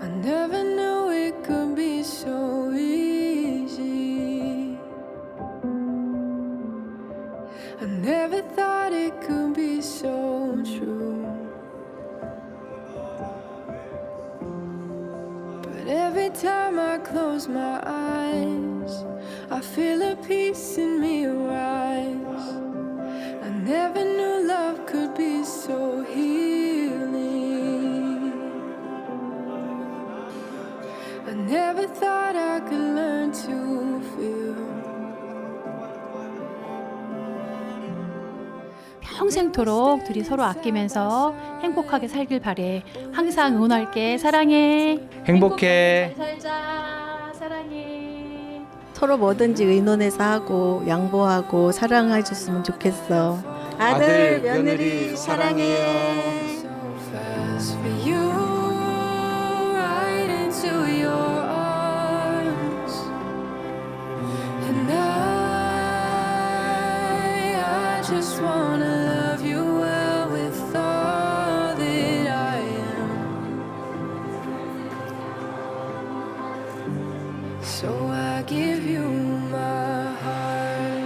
I never knew it could be so easy. I never thought it could be so true. But every time I close my eyes, I feel a peace in me rise. I never knew love could be. I never thought I could learn to feel. 평생토록 둘이 서로 아끼면서 행복하게 살길 바래. 항상 응원할게. 사랑해. 행복해. 잘 살자. 사랑해. 서로 뭐든지 의논해서 하고 양보하고 사랑해줬으면 좋겠어. 아들, 며느리 사랑해요. Just wanna love you well with all that I am. So I give you my heart.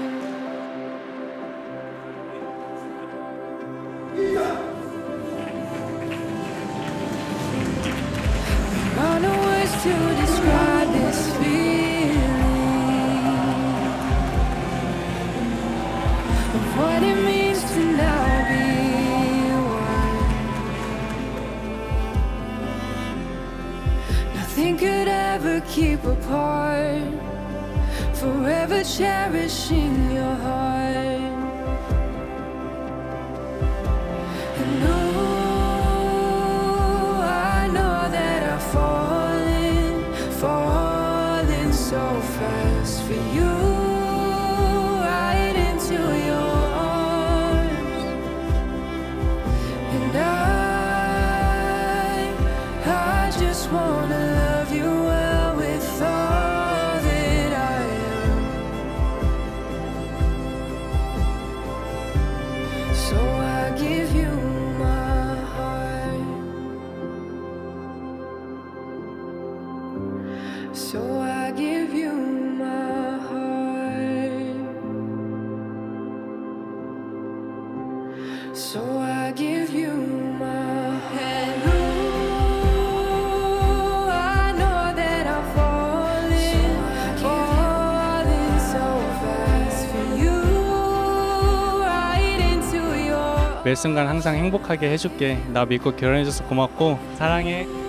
Are no words to could ever keep apart. Forever cherishing your heart. And I know that I've so fast for you, 매 순간 항상 행복하게 해줄게. 나 믿고 결혼해줘서 고맙고 사랑해.